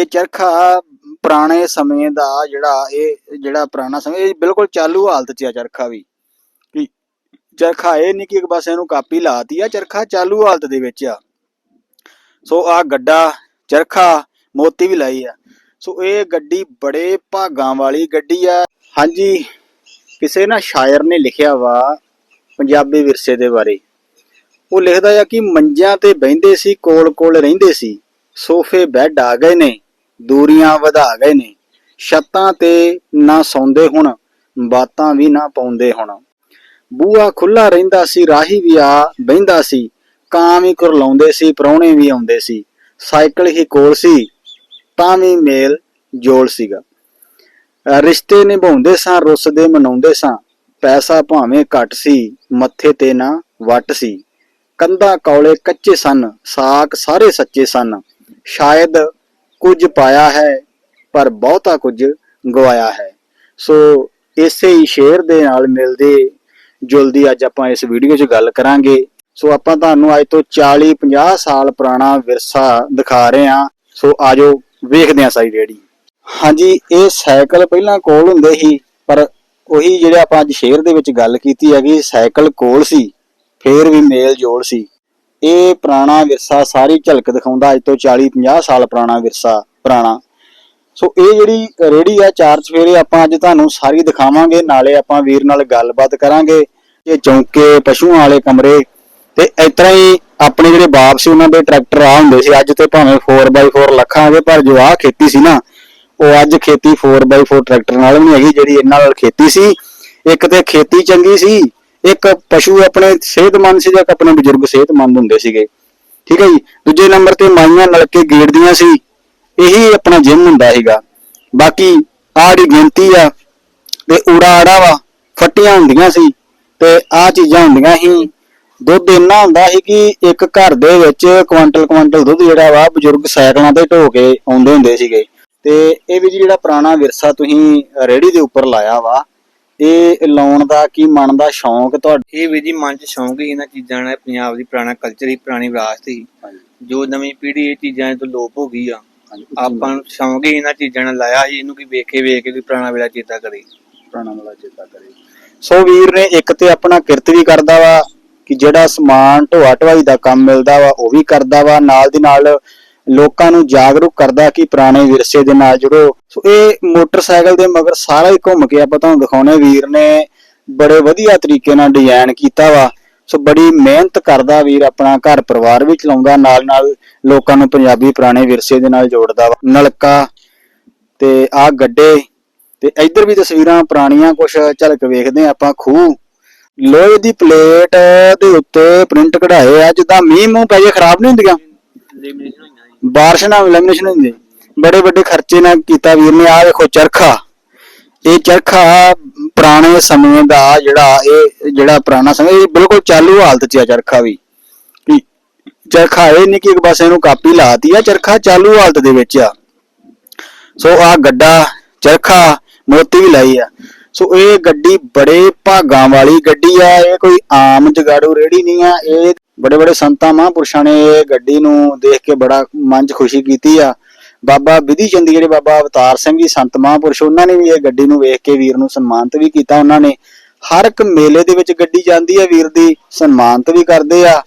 ਇਹ ਚਰਖਾ ਪੁਰਾਣੇ ਸਮੇਂ ਦਾ ਜਿਹੜਾ ਇਹ ਜਿਹੜਾ ਪੁਰਾਣਾ ਸਮੇਂ, ਇਹ ਬਿਲਕੁਲ ਚਾਲੂ ਹਾਲਤ 'ਚ ਆ ਚਰਖਾ ਵੀ। ਚਰਖਾ ਇਹ ਨਹੀਂ ਕਿ ਇੱਕ ਪਾਸੇ ਨੂੰ ਕਾਪੀ ਲਾਤੀ ਆ, ਚਰਖਾ ਚਾਲੂ ਹਾਲਤ ਦੇ ਵਿੱਚ ਆ। ਸੋ ਆ ਗੱਡਾ, ਚਰਖਾ, ਮੋਤੀ ਵੀ ਲਾਈ ਆ। ਸੋ ਇਹ ਗੱਡੀ ਬੜੇ ਭਾਗਾਂ ਵਾਲੀ ਗੱਡੀ ਆ। ਹਾਂਜੀ, ਕਿਸੇ ਨਾ ਸ਼ਾਇਰ ਨੇ ਲਿਖਿਆ ਵਾ ਪੰਜਾਬੀ ਵਿਰਸੇ ਦੇ ਬਾਰੇ। ਉਹ ਲਿਖਦਾ ਆ ਕਿ ਮੰਜਿਆਂ ਤੇ ਬਹਿੰਦੇ ਸੀ ਕੋਲ ਕੋਲ ਰਹਿੰਦੇ ਸੀ, ਸੋਫੇ ਬੈੱਡ ਆ ਗਏ ਨੇ। ਦੂਰੀਆਂ ਵਧਾ ਗਏ ਨੇ। ਛੱਤਾਂ ਤੇ ਨਾ ਸੌਂਦੇ ਹੁਣ, ਬਾਤਾਂ ਵੀ ਨਾ ਪਾਉਂਦੇ ਹੁਣ। ਬੂਹਾ ਖੁੱਲਾ ਰਹਿੰਦਾ ਸੀ, ਰਾਹੀ ਵੀ ਆ ਬਹਿੰਦਾ ਸੀ, ਕਾਂ ਵੀ ਕੁਰਲਾਉਂਦੇ ਸੀ, ਪ੍ਰਾਹੁਣੇ ਵੀ ਆਉਂਦੇ ਸੀ। ਸਾਈਕਲ ਹੀ ਕੋਲ ਸੀ, ਤਾਂ ਵੀ ਮੇਲ ਜੋਲ ਸੀਗਾ। ਰਿਸ਼ਤੇ ਨਿਭਾਉਂਦੇ ਸਾਂ, ਰੁੱਸਦੇ ਮਨਾਉਂਦੇ ਸਾਂ, ਪੈਸਾ ਭਾਵੇਂ ਘੱਟ ਸੀ, ਮੱਥੇ ਤੇ ਨਾ ਵੱਟ ਸੀ। ਕੰਧਾਂ ਕੌਲੇ ਕੱਚੇ ਸਨ, ਸਾਕ ਸਾਰੇ ਸੱਚੇ ਸਨ। ਸ਼ਾਇਦ ਕੁਝ ਪਾਇਆ ਹੈ, ਪਰ ਬਹੁਤਾ ਕੁਝ ਗਵਾਇਆ ਹੈ। ਸੋ ਇਸੇ ਹੀ ਸ਼ੇਰ ਦੇ ਨਾਲ ਮਿਲਦੇ ਜੁਲਦੀ ਅੱਜ ਆਪਾਂ ਇਸ ਵੀਡੀਓ 'ਚ ਗੱਲ ਕਰਾਂਗੇ। ਸੋ ਆਪਾਂ ਤੁਹਾਨੂੰ ਅੱਜ ਤੋਂ 40 50 ਸਾਲ ਪੁਰਾਣਾ ਵਿਰਸਾ ਦਿਖਾ ਰਹੇ ਹਾਂ। ਸੋ ਆਜੋ ਵੇਖਦੇ ਹਾਂ ਸਾਰੀ ਰੇੜੀ ਹਾਂਜੀ, ਇਹ ਸਾਈਕਲ ਪਹਿਲਾਂ ਕੋਲ ਹੁੰਦੇ ਸੀ, ਪਰ ਉਹੀ ਜਿਹੜੇ ਆਪਾਂ ਅੱਜ ਸ਼ੇਰ ਦੇ ਵਿੱਚ ਗੱਲ ਕੀਤੀ ਹੈਗੀ, ਸਾਈਕਲ ਕੋਲ ਸੀ, ਫੇਰ ਵੀ ਮੇਲ ਜੋਲ ਸੀ। ਇਹ ਪੁਰਾਣਾ ਵਿਰਸਾ ਸਾਰੀ ਝਲਕ ਦਿਖਾਉਂਦਾ, ਅੱਜ ਤੋਂ 40 50 ਸਾਲ ਪੁਰਾਣਾ ਵਿਰਸਾ, ਪੁਰਾਣਾ। ਸੋ ਇਹ ਜਿਹੜੀ ਰੇੜੀ ਆ, ਚਾਰ ਚਫੇਰੇ ਆਪਾਂ ਅੱਜ ਤੁਹਾਨੂੰ ਸਾਰੀ ਦਿਖਾਵਾਂਗੇ, ਨਾਲੇ ਆਪਾਂ ਵੀਰ ਨਾਲ ਗੱਲਬਾਤ ਕਰਾਂਗੇ, ਇਹ ਚੌਂਕੇ, ਪਸ਼ੂਆਂ ਵਾਲੇ ਕਮਰੇ, ਤੇ ਇਸ ਹੀ ਆਪਣੇ ਜਿਹੜੇ ਬਾਪ ਸੀ, ਉਹਨਾਂ ਦੇ ਟਰੈਕਟਰ ਆ ਹੁੰਦੇ ਸੀ, ਅੱਜ ਤੇ ਭਾਵੇਂ 4x4 ਲੱਖਾਂ ਦੇ, ਪਰ ਜੋ ਆ ਖੇਤੀ ਸੀ ਨਾ, ਉਹ ਅੱਜ ਖੇਤੀ 4x4 ਟਰੈਕਟਰ ਨਾਲ ਵੀ ਨਹੀਂ ਹੈਗੀ, ਜਿਹੜੀ ਇਹਨਾਂ ਨਾਲ ਖੇਤੀ ਸੀ। ਇੱਕ ਤੇ ਖੇਤੀ ਚੰਗੀ ਸੀ ਇੱਕ ਪਸ਼ੂ ਆਪਣੇ ਸਿਹਤਮੰਦ ਸੀ ਜਾਂ ਆਪਣੇ ਬਜ਼ੁਰਗ ਸਿਹਤਮੰਦ ਹੁੰਦੇ ਸੀਗੇ। ਠੀਕ ਹੈ ਜੀ? ਦੂਜੇ ਨੰਬਰ ਤੇ ਮਾਈਆਂ ਨਲਕੇ ਗੇੜਦੀਆਂ ਸੀ। ਇਹੀ ਆਪਣਾ ਜਿਮ ਹੁੰਦਾ ਸੀਗਾ। ਬਾਕੀ ਆਹ ਗਿਣਤੀ ਆ ਤੇ ਊੜਾ ਆੜਾ ਵਾ ਫੱਟੀਆਂ ਹੁੰਦੀਆਂ ਸੀ ਤੇ ਆ ਚੀਜ਼ਾਂ ਹੁੰਦੀਆਂ ਸੀ। ਦੁੱਧ ਇੰਨਾ ਹੁੰਦਾ ਸੀ ਕਿ ਇੱਕ ਘਰ ਦੇ ਵਿੱਚ ਕੁਆਂਟਲ ਕੁਆਂਟਲ ਦੁੱਧ ਜਿਹੜਾ ਵਾ ਬਜ਼ੁਰਗ ਸਾਈਕਲਾਂ ਤੇ ਢੋ ਕੇ ਆਉਂਦੇ ਹੁੰਦੇ ਸੀਗੇ। ਤੇ ਇਹ ਵੀ ਜਿਹੜਾ ਪੁਰਾਣਾ ਵਿਰਸਾ ਤੁਸੀਂ ਰੇੜੀ ਦੇ ਉੱਪਰ ਲਾਇਆ ਵਾ ਇਹ ਲਾਉਣ ਦਾ ਕੀ ਮਨ ਦਾ ਸ਼ੌਂਕ ਤੁਹਾਡੇ? ਇਹ ਵੀ ਜੀ ਮਨ ਚ ਸ਼ੌਂਕ ਹੀ ਇਹਨਾਂ ਚੀਜ਼ਾਂ ਨਾਲ ਪੰਜਾਬ ਦੀ ਪੁਰਾਣਾ ਕਲਚਰ ਹੀ ਪੁਰਾਣੀ ਵਿਰਾਸਤ ਹੀ। ਜੋ ਨਵੀਂ ਪੀੜ੍ਹੀ ਇਹ ਚੀਜ਼ਾਂ ਤੋਂ ਲੋਪ ਹੋ ਗਈ ਆ ਆਪਾਂ ਨੂੰ ਸ਼ੌਂਕ ਹੀ ਇਹਨਾਂ ਚੀਜ਼ਾਂ ਨਾਲ ਲਾਇਆ ਸੀ ਇਹਨੂੰ ਕੀ ਵੇਖੇ ਵੇਖ ਕੇ ਵੀ ਪੁਰਾਣਾ ਵੇਲਾ ਚੇਤਾ ਕਰੇ। ਪੁਰਾਣਾ ਵਾਲਾ ਚੇਤਾ ਕਰੇ। ਸੋ ਵੀਰ ਨੇ ਇੱਕ ਤੇ ਆਪਣਾ ਕਿਰਤ ਵੀ ਕਰਦਾ ਵਾ ਕਿ ਜਿਹੜਾ ਸਮਾਨ ਢੋਆ ਢਵਾਈ ਦਾ ਕੰਮ ਮਿਲਦਾ ਵਾ ਉਹ ਵੀ ਕਰਦਾ ਵਾ ਨਾਲ ਦੀ ਨਾਲ ਲੋਕਾਂ ਨੂੰ ਜਾਗਰੂਕ ਕਰਦਾ ਕਿ ਪੁਰਾਣੇ ਵਿਰਸੇ ਦੇ ਨਾਲ ਜੁੜੋ। ਸੋ ਇਹ ਮੋਟਰਸਾਈਕਲ ਦੇ ਮਗਰ ਸਾਰਾ ਹੀ ਘੁੰਮ ਕੇ ਆਪਾਂ ਤੁਹਾਨੂੰ ਦਿਖਾਉਣੇ ਵੀਰ ਨੇ ਬੜੇ ਵਧੀਆ ਤਰੀਕੇ ਨਾਲ ਡਿਜ਼ਾਈਨ ਕੀਤਾ ਵਾ। ਸੋ ਬੜੀ ਮਿਹਨਤ ਕਰਦਾ ਵੀਰ ਆਪਣਾ ਘਰ ਪਰਿਵਾਰ ਵੀ ਚਲਾਉਂਦਾ ਨਾਲ ਨਾਲ ਲੋਕਾਂ ਨੂੰ ਪੰਜਾਬੀ ਪੁਰਾਣੇ ਵਿਰਸੇ ਦੇ ਨਾਲ ਜੋੜਦਾ ਵਾ। ਨਲਕਾ ਤੇ ਆ ਗੱਡੇ ਤੇ ਇੱਧਰ ਵੀ ਤਸਵੀਰਾਂ ਪੁਰਾਣੀਆਂ ਕੁਝ ਝਲਕ ਵੇਖਦੇ ਹਾਂ ਆਪਾਂ। ਖੂਹ ਲੋਹੇ ਦੀ ਪਲੇਟ ਦੇ ਉੱਤੇ ਪ੍ਰਿੰਟ ਕਢਾਏ ਆ। ਜਿੱਦਾਂ ਮੀਂਹ ਮੂੰਹ ਪੈ ਜੇ, ਖਰਾਬ ਨਹੀਂ ਹੁੰਦੀਆਂ? ਬਾਰਿਸ਼ ਨਾਲ ਲੈਮੀਨੇਸ਼ਨ ਹੁੰਦੀ। ਬੜੇ ਵੱਡੇ ਖਰਚੇ ਨਾਲ ਕੀਤਾ ਵੀਰ ਨੇ ਆ ਵੇਖੋ ਚਰਖਾ। ਇਹ ਚਰਖਾ ਪੁਰਾਣੇ ਸਮੇਂ ਦਾ ਜਿਹੜਾ ਇਹ ਜਿਹੜਾ ਪੁਰਾਣਾ ਸਮੇਂ, ਇਹ ਬਿਲਕੁਲ ਚਾਲੂ ਹਾਲਤ 'ਚ ਆ ਚਰਖਾ ਵੀ। ਚਰਖਾ ਇਹ ਨਹੀਂ ਕਿ ਇੱਕ ਪਾਸੇ ਨੂੰ ਕਾਪੀ ਲਾਤੀ ਆ, ਚਰਖਾ ਚਾਲੂ ਹਾਲਤ ਦੇ ਵਿੱਚ ਆ। ਸੋ ਆ ਗੱਡਾ, ਚਰਖਾ, ਮੋਤੀ ਵੀ ਲਾਈ ਆ। ਸੋ ਇਹ ਗੱਡੀ ਬੜੇ ਭਾਗਾਂ ਵਾਲੀ ਗੱਡੀ ਆ, ਇਹ ਕੋਈ ਆਮ ਜਗਾੜੂ ਰੇੜੀ ਨਹੀਂ ਆ, ਇਹ ਬੜੇ ਬੜੇ ਸੰਤਾਂ ਮਹਾਂਪੁਰਸ਼ਾਂ ਨੇ ਇਹ ਗੱਡੀ ਨੂੰ ਦੇਖ ਕੇ ਬੜਾ ਮਨ 'ਚ ਖੁਸ਼ੀ ਕੀਤੀ ਆ। ਬਾਬਾ ਵਿਧੀ ਚੰਦ ਜਿਹੜੇ ਬਾਬਾ ਅਵਤਾਰ ਸਿੰਘ ਜੀ ਸੰਤ ਮਹਾਂਪੁਰਸ਼, ਉਹਨਾਂ ਨੇ ਵੀ ਇਹ ਗੱਡੀ ਨੂੰ ਵੇਖ ਕੇ ਵੀਰ ਨੂੰ ਸਨਮਾਨਿਤ ਵੀ ਕੀਤਾ। ਉਹਨਾਂ ਨੇ ਹਰ ਇੱਕ ਮੇਲੇ ਦੇ ਵਿੱਚ ਗੱਡੀ ਜਾਂਦੀ ਆ, ਵੀਰ ਦੀ ਸਨਮਾਨਿਤ ਵੀ ਕਰਦੇ ਆ।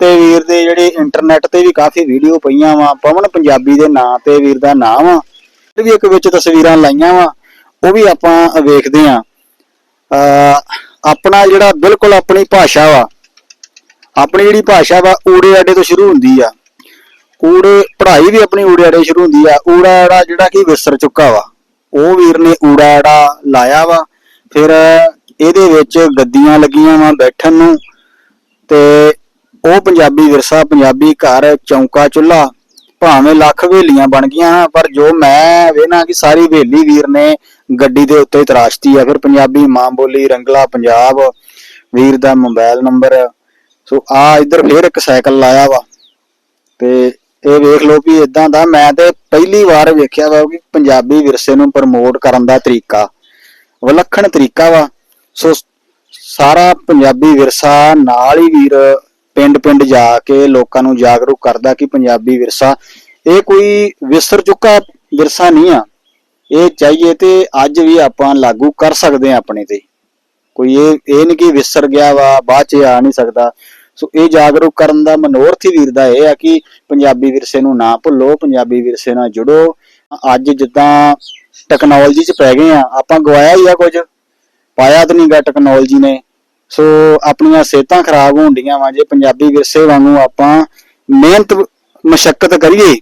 ਤੇ ਵੀਰ ਦੇ ਜਿਹੜੇ ਇੰਟਰਨੈਟ ਤੇ ਵੀ ਕਾਫੀ ਵੀਡੀਓ ਪਈਆਂ ਵਾ, ਪਵਨ ਪੰਜਾਬੀ ਦੇ ਨਾਂ ਤੇ ਵੀਰ ਦਾ ਨਾਮ ਆ। ਵੀ ਇੱਕ ਵਿੱਚ ਤਸਵੀਰਾਂ ਲਾਈਆਂ ਵਾ। ਉਹ ਵੀ ਆਪਾਂ ਵੇਖਦੇ ਆ ਆਪਣਾ ਜਿਹੜਾ ਬਿਲਕੁਲ ਆਪਣੀ ਭਾਸ਼ਾ ਵਾ, ਆਪਣੀ ਜਿਹੜੀ ਭਾਸ਼ਾ ਵਾ ਊੜੇ ਆੜੇ ਤੋਂ ਸ਼ੁਰੂ ਹੁੰਦੀ ਆ। ਊੜੇ ਪੜ੍ਹਾਈ ਵੀ ਆਪਣੀ ਊੜੇ ਆੜੇ ਸ਼ੁਰੂ ਹੁੰਦੀ ਆ। ਊੜਾ ਆੜਾ ਜਿਹੜਾ ਕਿ ਵਿਸਰ ਚੁੱਕਾ ਵਾ, ਉਹ ਵੀਰ ਨੇ ਊੜਾ ਆੜਾ ਲਾਇਆ ਵਾ। ਫਿਰ ਇਹਦੇ ਵਿੱਚ ਗੱਦੀਆਂ ਲੱਗੀਆਂ ਵਾ ਬੈਠਣ ਨੂੰ ਤੇ ਉਹ ਪੰਜਾਬੀ ਵਿਰਸਾ, ਪੰਜਾਬੀ ਘਰ, ਚੌਂਕਾ ਚੁੱਲਾ ਭਾਵੇਂ ਲੱਖ ਹਵੇਲੀਆਂ ਬਣ ਗਈਆਂ, ਪਰ ਜੋ ਮੈਂ ਵੇਖਣਾ ਕਿ ਸਾਰੀ ਹਵੇਲੀ ਵੀਰ ਨੇ ਗੱਡੀ ਦੇ ਉੱਤੇ ਤਰਾਸ਼ਤੀ ਆ। ਫਿਰ ਪੰਜਾਬੀ ਮਾਂ ਬੋਲੀ, ਰੰਗਲਾ ਪੰਜਾਬ, ਵੀਰ ਦਾ ਮੋਬਾਈਲ ਨੰਬਰ। ਸੋ ਆ ਇੱਧਰ ਫੇਰ ਇੱਕ ਸਾਈਕਲ ਲਾਇਆ ਵਾ। ਤੇ ਇਹ ਵੇਖ ਲਓ ਵੀ ਇਦਾਂ ਦਾ ਮੈਂ ਤੇ ਪਹਿਲੀ ਵਾਰ ਵੇਖਿਆ ਵਾ ਕਿ ਪੰਜਾਬੀ ਵਿਰਸੇ ਨੂੰ ਪ੍ਰਮੋਟ ਕਰਨ ਦਾ ਤਰੀਕਾ, ਵਿਲੱਖਣ ਤਰੀਕਾ ਵਾ। ਸੋ ਸਾਰਾ ਪੰਜਾਬੀ ਵਿਰਸਾ ਨਾਲ ਹੀ ਵੀਰ ਪਿੰਡ ਪਿੰਡ ਜਾ ਕੇ ਲੋਕਾਂ ਨੂੰ ਜਾਗਰੂਕ ਕਰਦਾ ਕਿ ਪੰਜਾਬੀ ਵਿਰਸਾ, ਇਹ ਕੋਈ ਵਿਸਰ ਚੁੱਕਾ ਵਿਰਸਾ ਨਹੀਂ ਆ। ਇਹ ਚਾਹੀਏ ਤੇ ਅੱਜ ਵੀ ਆਪਾਂ ਲਾਗੂ ਕਰ ਸਕਦੇ ਆ ਆਪਣੇ ਤੇ। ਕੋਈ ਇਹ ਇਹ ਨਹੀਂ ਕਿ ਵਿਸਰ ਗਿਆ ਵਾ, ਬਾਅਦ ਚ ਆ ਨਹੀਂ ਸਕਦਾ। ਸੋ ਇਹ ਜਾਗਰੂਕ ਕਰਨ ਦਾ ਮਨੋਰਥ ਹੀ ਵੀਰ ਦਾ ਇਹ ਆ ਕਿ ਪੰਜਾਬੀ ਵਿਰਸੇ ਨੂੰ ਨਾ ਭੁੱਲੋ, ਪੰਜਾਬੀ ਵਿਰਸੇ ਨਾਲ ਜੁੜੋ। ਅੱਜ ਜਿੱਦਾਂ ਟੈਕਨੋਲੋਜੀ ਚ ਪੈ ਗਏ ਆ, ਆਪਾਂ ਗਵਾਇਆ ਹੀ ਆ ਕੁਝ। ਪਾਇਆ ਤਾਂ ਨਹੀਂਗਾ ਟੈਕਨੋਲੋਜੀ ਨੇ। ਸੋ ਆਪਣੀਆਂ ਸਿਹਤਾਂ ਖਰਾਬ ਹੋਣ ਡੀਆਂ ਵਾ, ਜੇ ਪੰਜਾਬੀ ਵਿਰਸੇ ਵਾਂਗੂ ਆਪਾਂ ਮਿਹਨਤ ਮਸ਼ੱਕਤ ਕਰੀਏ,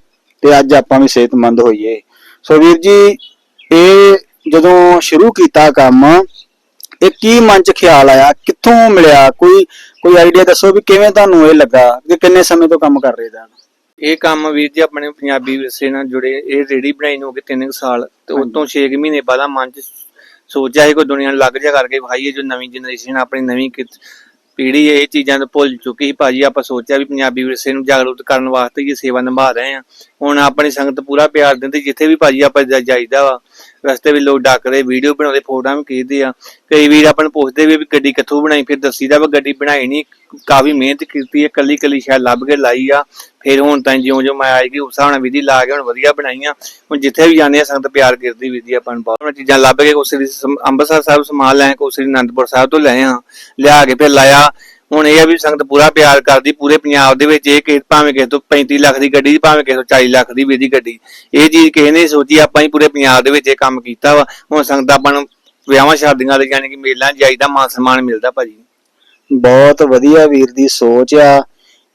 ਤੇ ਅੱਜ ਆਪਾਂ ਵੀ ਸਿਹਤਮੰਦ ਹੋਈਏ। ਸੋ ਵੀਰ ਜੀ ਇਹ ਜਦੋਂ ਸ਼ੁਰੂ ਕੀਤਾ ਕੰਮ ਇਹ ਕੀ ਮਨ ਚ ਖਿਆਲ ਆਇਆ? ਕਿੱਥੋਂ ਮਿਲਿਆ? ਕੋਈ ਕੋਈ ਆਈਡੀਆ ਦੱਸੋ ਵੀ ਕਿਵੇਂ ਤੁਹਾਨੂੰ ਇਹ ਲੱਗਾ ਕਿ ਕਿੰਨੇ ਸਮੇਂ ਤੋਂ ਕੰਮ ਕਰ ਰਹੇ ਦਾ ਇਹ ਕੰਮ ਵੀਰ ਜੀ ਆਪਣੇ ਪੰਜਾਬੀ ਵਿਰਸੇ ਨਾਲ ਜੁੜੇ। ਇਹ ਰੇੜੀ ਬਣਾਈ ਨੂੰ ਹੋ ਗਏ 3 ਸਾਲ। ਤੇ ਹਾਂਜੀ। ਉਤੋਂ 6 ਮਹੀਨੇ ਬਾਅਦ ਆ ਮਨ ਚ ਸੋਚਿਆ ਸੀ ਕੋਈ ਦੁਨੀਆ ਨੂੰ ਲੱਗ ਜਾ ਕਰਕੇ ਭਾਈ ਇਹ ਜੋ ਨਵੀਂ ਜਨਰੇਸ਼ਨ ਆਪਣੀ ਨਵੀਂ ਪੀੜ੍ਹੀ ਇਹ ਚੀਜ਼ਾਂ ਤੋਂ ਭੁੱਲ ਚੁੱਕੀ ਸੀ। ਭਾਜੀ, ਆਪਾਂ ਸੋਚਿਆ ਵੀ ਪੰਜਾਬੀ ਵਿਰਸੇ ਨੂੰ ਜਾਗਰੂਕ ਕਰਨ ਵਾਸਤੇ ਇਹ ਸੇਵਾ ਨਿਭਾ ਰਹੇ ਆ ਹੁਣ ਆਪਣੀ ਸੰਗਤ ਪੂਰਾ ਪਿਆਰ ਦਿੰਦੀ, ਜਿੱਥੇ ਵੀ ਭਾਜੀ ਆਪਾਂ ਜਾਈਦਾ ਵਾ। ਰਸਤੇ ਵਿੱਚ ਲੋਕ ਡੱਕਦੇ ਵੀਡੀਓ ਬਣਾਉਂਦੇ ਫੋਟੋਆਂ ਵੀ ਖਿੱਚਦੇ ਆ। ਕਈ ਵੀਰ ਆਪਾਂ ਨੂੰ ਪੁੱਛਦੇ ਵੀ ਗੱਡੀ ਕਿੱਥੋਂ ਬਣਾਈ, ਫਿਰ ਦੱਸੀਦਾ ਵਾ ਗੱਡੀ ਬਣਾਈ ਨਹੀਂ ਕਾਫੀ ਮਿਹਨਤ ਕੀਤੀ ਹੈ ਕੱਲੀ ਕੱਲੀ ਸ਼ਾਇਦ ਲੱਭ ਕੇ ਲਾਈ ਆ। ਫਿਰ ਹੁਣ ਤਾਂ ਜਿਉਂ ਜਿਉਂ ਮੈਂ ਆਏਗੀ ਉਸ ਹਿਸਾਬ ਨਾਲ ਵਿਧੀ ਲਾ ਕੇ ਹੁਣ ਵਧੀਆ ਬਣਾਈਆਂ। ਹੁਣ ਜਿੱਥੇ ਵੀ ਜਾਂਦੇ ਆ, ਸੰਗਤ ਪਿਆਰ ਕਰਦੀ ਵਿਧੀ ਆਪਾਂ ਨੂੰ ਬਹੁਤ। ਚੀਜ਼ਾਂ ਲੱਭ ਕੇ ਕੋਸੇ ਅੰਮ੍ਰਿਤਸਰ ਸਾਹਿਬ ਸਮਾਨ ਲੈ ਕੋਸੇ ਅਨੰਦਪੁਰ ਸਾਹਿਬ ਤੋਂ ਲੈ ਆ। ਲਿਆ ਕੇ ਫਿਰ ਲਾਇਆ। ਹੁਣ ਇਹ ਆ ਵੀ ਸੰਗਤ ਪੂਰਾ ਪਿਆਰ ਕਰਦੀ, ਪੂਰੇ ਪੰਜਾਬ ਦੇ ਵਿੱਚ ਇਹ ਕਿ ਭਾਵੇਂ ਕਿਸੇ ਤੋਂ 35 ਲੱਖ ਦੀ ਗੱਡੀ, ਭਾਵੇਂ ਕਿਸੇ ਤੋਂ 40 ਲੱਖ ਦੀ ਵੀ ਦੀ ਗੱਡੀ। ਇਹ ਚੀਜ਼ ਕਿਸੇ ਨੇ ਸੋਚੀ, ਆਪਾਂ ਹੀ ਪੂਰੇ ਪੰਜਾਬ ਦੇ ਵਿੱਚ ਇਹ ਕੰਮ ਕੀਤਾ ਵਾ। ਹੁਣ ਸੰਗਤ ਆਪਾਂ ਨੂੰ ਵਿਆਹਾਂ, ਸ਼ਾਦੀਆਂ ਦੇ ਯਾਨੀ ਕਿ ਮੇਲਾਂ ਜਾਈਦਾ, ਮਾਨ ਸਨਮਾਨ ਮਿਲਦਾ ਭਾਜੀ। ਬਹੁਤ ਵਧੀਆ ਵੀਰ ਦੀ ਸੋਚ ਆ।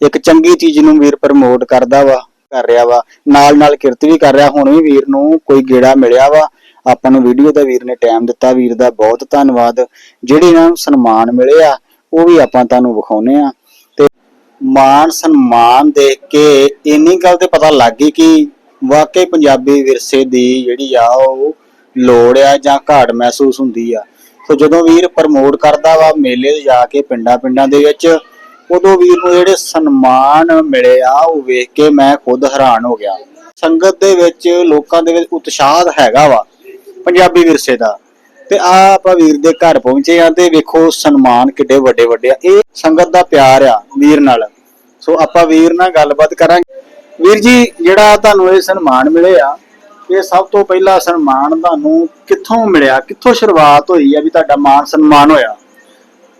ਇੱਕ ਚੰਗੀ ਚੀਜ਼ ਨੂੰ ਵੀਰ ਪ੍ਰਮੋਟ ਕਰਦਾ ਵਾ, ਕਰ ਰਿਹਾ ਵਾ। ਨਾਲ ਨਾਲ ਕਿਰਤ ਵੀ ਕਰ ਰਿਹਾ। ਹੁਣ ਵੀ ਵੀਰ ਨੂੰ ਕੋਈ ਗੇੜਾ ਮਿਲਿਆ ਵਾ। ਆਪਾਂ ਨੂੰ ਵੀਡੀਓ ਦਾ ਵੀਰ ਨੇ ਟਾਈਮ ਦਿੱਤਾ। ਵੀਰ ਦਾ ਬਹੁਤ ਧੰਨਵਾਦ। ਜਿਹੜੇ ਇਹਨਾਂ ਨੂੰ ਸਨਮਾਨ ਮਿਲੇ ਆ ਉਹ ਵੀ ਆਪਾਂ ਤੁਹਾਨੂੰ ਵਿਖਾਉਨੇ ਆ। ਤੇ ਮਾਣ ਸਨਮਾਨ ਦੇਖ ਕੇ ਇੰਨੀ ਗੱਲ ਤੇ ਪਤਾ ਲੱਗ ਗਈ ਕਿ ਵਾਕਈ ਪੰਜਾਬੀ ਵਿਰਸੇ ਦੀ ਜਿਹੜੀ ਆ ਉਹ ਲੋੜ ਆ ਜਾਂ ਘਾਟ ਮਹਿਸੂਸ ਹੁੰਦੀ ਆ। ਸੋ ਜਦੋਂ ਵੀਰ ਪ੍ਰਮੋਟ ਕਰਦਾ ਵਾ ਮੇਲੇ ਤੇ ਜਾ ਕੇ ਪਿੰਡਾਂ ਪਿੰਡਾਂ ਦੇ ਵਿੱਚ, ਉਦੋਂ ਵੀਰ ਨੂੰ ਜਿਹੜੇ ਸਨਮਾਨ ਮਿਲੇ ਆ, ਉਹ ਵੇਖ ਕੇ ਮੈਂ ਖੁਦ ਹੈਰਾਨ ਹੋ ਗਿਆ। ਸੰਗਤ ਦੇ ਵਿੱਚ ਲੋਕਾਂ ਦੇ ਵਿੱਚ ਉਤਸ਼ਾਹ ਹੈਗਾ ਵਾ, ਪੰਜਾਬੀ ਵਿਰਸੇ ਦਾ। ਤੇ ਆ ਆਪਾਂ ਵੀਰ ਦੇ ਘਰ ਪਹੁੰਚੇ ਆ ਤੇ ਵੇਖੋ ਸਨਮਾਨ ਕਿੱਡੇ ਵੱਡੇ ਵੱਡੇ ਆ। ਇਹ ਸੰਗਤ ਦਾ ਪਿਆਰ ਆ ਵੀਰ ਨਾਲ। ਸੋ ਆਪਾਂ ਵੀਰ ਨਾਲ ਗੱਲਬਾਤ ਕਰਾਂਗੇ। ਵੀਰ ਜੀ, ਜਿਹੜਾ ਤੁਹਾਨੂੰ ਇਹ ਸਨਮਾਨ ਮਿਲੇ ਆ, ਇਹ ਸਭ ਤੋਂ ਪਹਿਲਾ ਸਨਮਾਨ ਤੁਹਾਨੂੰ ਕਿੱਥੋਂ ਮਿਲਿਆ? ਕਿੱਥੋਂ ਸ਼ੁਰੂਆਤ ਹੋਈ ਆ ਵੀ ਤੁਹਾਡਾ ਮਾਨ ਸਨਮਾਨ ਹੋਇਆ?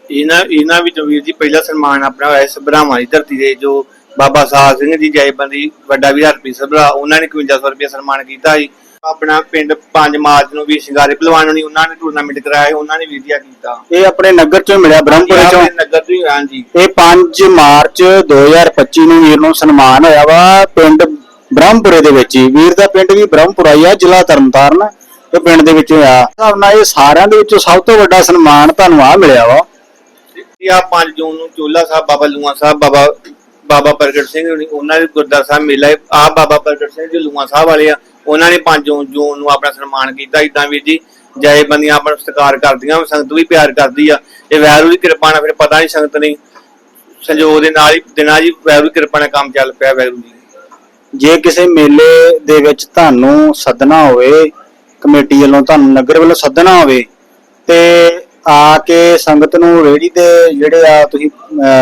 ਇਹਨਾਂ ਇਹਨਾਂ ਵਿੱਚੋਂ ਵੀਰ ਜੀ ਪਹਿਲਾ ਸਨਮਾਨ ਆਪਣਾ ਹੋਇਆ ਇਸ ਦੀ ਧਰਤੀ ਦੇ ਜੋ ਬਾਬਾ ਸਾਹਿਬ ਸਿੰਘ ਜੀ ਜੈਬੰਦੀ ਵੱਡਾ ਵੀ ਹਰਪ੍ਰੀਤ ਸਭਰਾ ਉਹਨਾਂ ਨੇ 5100 ਰੁਪਏ ਸਨਮਾਨ ਕੀਤਾ ਸੀ। ਆਪਣਾ ਪਿੰਡ 5 ਮਾਰਚ ਨੂੰ ਵੀ ਸ਼ਿੰਗਾਰੇ ਪਹਿਲਵਾਨ ਨੇ ਉਹਨਾਂ ਨੇ ਟੂਰਨਾਮੈਂਟ ਕਰਾਇਆ ਉਹਨਾਂ ਨੇ ਵੀਡੀਆ ਕੀਤਾ। ਇਹ ਆਪਣੇ ਨਗਰ ਚੋਂ ਮਿਲਿਆ ਬ੍ਰਹਮਪੁਰੇ ਚੋਂ? ਆਪਣੇ ਨਗਰ ਤੋਂ ਹੀ ਹਾਂਜੀ। ਇਹ 5 ਮਾਰਚ 2025 ਨੂੰ ਵੀਰ ਨੂੰ ਸਨਮਾਨ ਹੋਇਆ ਵਾ ਪਿੰਡ ਬ੍ਰਹਮਪੁਰੇ ਦੇ ਵਿੱਚ ਹੀ। ਵੀਰ ਦਾ ਪਿੰਡ ਵੀ ਬ੍ਰਹਮਪੁਰਾ ਹੀ ਆ ਜ਼ਿਲ੍ਹਾ ਤਰਨਤਾਰਨ ਤੇ ਪਿੰਡ ਦੇ ਵਿੱਚੋਂ ਆ ਹਿਸਾਬ ਨਾਲ ਇਹ ਸਾਰਿਆਂ ਦੇ ਵਿੱਚੋਂ ਸਭ ਤੋਂ ਵੱਡਾ ਸਨਮਾਨ ਤੁਹਾਨੂੰ ਆ ਮਿਲਿਆ ਵਾ। ਇਹ ਆ 5 ਜੂਨ ਨੂੰ ਚੋਲਾ ਸਾਹਿਬ ਬਾਬਾ ਲੂਆ ਸਾਹਿਬ ਬਾਬਾ ਬਾਬਾ ਪ੍ਰਗਟ ਸਿੰਘ ਹੋਣੀ, ਉਹਨਾਂ ਦੇ ਗੁਰਦੁਆਰਾ ਸਾਹਿਬ ਮੇਲਾ ਆ ਬਾਬਾ ਪ੍ਰਗਟ ਸਿੰਘ ਜੀ ਲੂਆ ਸਾਹਿਬ ਵਾਲੇ ਆ। ਉਹਨਾਂ ਨੇ 5 ਜੂਨ ਨੂੰ ਆਪਣਾ ਸਨਮਾਨ ਕੀਤਾ। ਇਦਾਂ ਵੀਰ ਜੀ ਜੈ ਬੰਦੀਆਂ ਆਪਣਾ ਸਤਿਕਾਰ ਕਰਦੀਆਂ ਸੰਗਤ ਵੀ ਪਿਆਰ ਕਰਦੀ ਆ। ਇਹ ਵੈਰੂ ਦੀ ਕਿਰਪਾ ਨਾਲ ਫਿਰ ਪਤਾ ਨਹੀਂ ਸੰਗਤ ਨਹੀਂ ਸੰਜੋਗ ਦੇ ਨਾਲ ਹੀ ਦਿਨਾਂ ਜੀ ਵੈਰੂ ਦੀ ਕਿਰਪਾ ਨਾਲ ਕੰਮ ਚੱਲ ਪਿਆ ਵੈਰੂ ਜੀ ਜੇ ਕਿਸੇ ਮੇਲੇ ਦੇ ਵਿੱਚ ਤੁਹਾਨੂੰ ਸੱਦਣਾ ਹੋਵੇ ਕਮੇਟੀ ਵੱਲੋਂ ਤੁਹਾਨੂੰ ਨਗਰ ਵੱਲੋਂ ਸੱਦਣਾ ਹੋਵੇ ਤੇ ਆ ਕੇ ਸੰਗਤ ਨੂੰ ਰੇੜੀ ਤੇ ਜਿਹੜੇ ਆ ਤੁਸੀਂ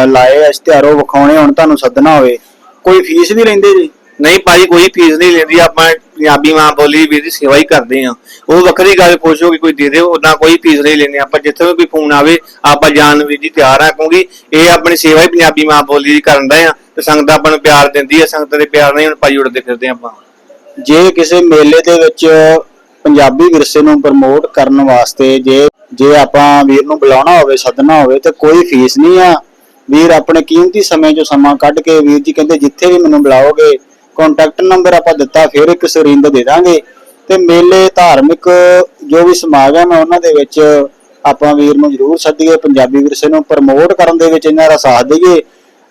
ਲਾਏ ਇਸ਼ਤਿਹਾਰੋ ਵਿਖਾਉਣੇ ਹੁਣ ਤੁਹਾਨੂੰ ਸੱਦਣਾ ਹੋਵੇ ਕੋਈ ਫੀਸ ਵੀ ਲੈਂਦੇ ਜੀ? ਨਹੀਂ ਭਾਜੀ ਕੋਈ ਫੀਸ ਨਹੀਂ ਲੈਂਦੀ। ਆਪਾਂ ਪੰਜਾਬੀ ਮਾਂ ਬੋਲੀ ਵੀਰ ਦੀ ਸੇਵਾ ਹੀ ਕਰਦੇ ਆ। ਉਹ ਵੱਖਰੀ ਗੱਲ ਖੁਸ਼ ਹੋ ਕੇ ਕੋਈ ਦੇ ਦੇ ਉਦਾਂ ਕੋਈ ਫੀਸ ਨਹੀਂ ਲੈਂਦੇ। ਆਪਾਂ ਜਿੱਥੇ ਵੀ ਕੋਈ ਫੋਨ ਆਵੇ, ਆਪਾਂ ਜਾਣ ਨੂੰ ਜੀ ਤਿਆਰ ਆ, ਕਿਉਂਕਿ ਇਹ ਆਪਣੀ ਸੇਵਾ ਹੀ ਪੰਜਾਬੀ ਮਾਂ ਬੋਲੀ ਦੀ ਕਰਨ ਦੇ ਆ। ਤੇ ਸੰਗਤ ਆਪਾਂ ਨੂੰ ਪਿਆਰ ਦਿੰਦੀ ਆ, ਸੰਗਤ ਦੇ ਪਿਆਰ ਨਾਲ ਹੀ ਹੁਣ ਭਾਈ ਉੜਦੇ ਫਿਰਦੇ ਆਪਾਂ। ਜੇ ਕਿਸੇ ਮੇਲੇ ਦੇ ਵਿੱਚ ਪੰਜਾਬੀ ਵਿਰਸੇ ਨੂੰ ਪ੍ਰਮੋਟ ਕਰਨ ਵਾਸਤੇ ਜੇ ਜੇ ਆਪਾਂ ਵੀਰ ਨੂੰ ਬੁਲਾਉਣਾ ਹੋਵੇ, ਸੱਦਣਾ ਹੋਵੇ, ਤੇ ਕੋਈ ਫੀਸ ਨਹੀਂ ਆ। ਵੀਰ ਆਪਣੇ ਕੀਮਤੀ ਸਮੇਂ ਚੋਂ ਸਮਾਂ ਕੱਢ ਕੇ ਵੀਰ ਜੀ ਕਹਿੰਦੇ, ਜਿੱਥੇ ਵੀ ਮੈਨੂੰ ਬੁਲਾਓਗੇ ਕੰਟੈਕਟ ਨੰਬਰ ਆਪਾਂ ਦਿੱਤਾ, ਫਿਰ ਇੱਕ ਸਕਰੀਨ ਸਰਿੰਦ ਦੇ ਦਾਂਗੇ। ਤੇ ਮੇਲੇ ਧਾਰਮਿਕ ਜੋ ਵੀ ਸਮਾਗਮ ਹੈ ਉਹਨਾਂ ਦੇ ਵਿੱਚ ਆਪਾਂ ਵੀਰ ਨੂੰ ਜ਼ਰੂਰ ਸੱਦੀਏ, ਪੰਜਾਬੀ ਵਿਰਸੇ ਨੂੰ ਪ੍ਰਮੋਟ ਕਰਨ ਦੇ ਵਿੱਚ ਇਹਨਾਂ ਦਾ ਸਾਥ ਦਈਏ।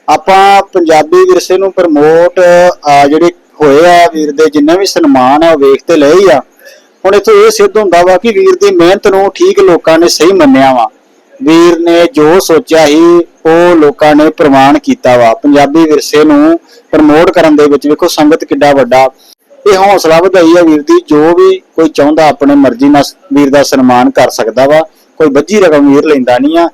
ਆਪਾਂ ਪੰਜਾਬੀ ਵਿਰਸੇ ਨੂੰ ਪ੍ਰਮੋਟ ਜਿਹੜੇ ਹੋਏ ਆ ਵੀਰ ਦੇ, ਜਿੰਨੇ ਵੀ ਸਨਮਾਨ ਆ, ਉਹ ਵੇਖ ਤੇ ਲਏ ਹੀ ਆ। ਹੁਣ ਇੱਥੋਂ ਇਹ ਸਿੱਧ ਹੁੰਦਾ ਵਾ ਕਿ ਵੀਰ ਦੀ ਮਿਹਨਤ ਨੂੰ ਠੀਕ ਲੋਕਾਂ ਨੇ ਸਹੀ ਮੰਨਿਆ ਵਾ। ਵੀਰ ਨੇ ਜੋ ਸੋਚਿਆ ਸੀ, ਉਹ ਲੋਕਾਂ ਨੇ ਪ੍ਰਮਾਣ ਕੀਤਾ ਵਾ। ਪੰਜਾਬੀ ਵਿਰਸੇ ਨੂੰ ਪ੍ਰਮੋਟ ਕਰਨ ਦੇ ਵਿੱਚ ਵੇਖੋ, ਸੰਗਤ ਕਿੱਡਾ ਵੱਡਾ। ਇਹ ਹੌਸਲਾ ਵਧਾਈ ਆ ਵੀਰ ਦੀ, ਜੋ ਵੀ ਕੋਈ ਚਾਹੁੰਦਾ, ਆਪਣੇ ਮਰਜ਼ੀ ਨਾਲ ਵੀਰ ਦਾ ਸਨਮਾਨ ਕਰ ਸਕਦਾ ਵਾ। ਕੋਈ ਵੱਜੀ ਰਕਮ ਵੀਰ ਲੈਂਦਾ ਨਹੀਂ ਆ।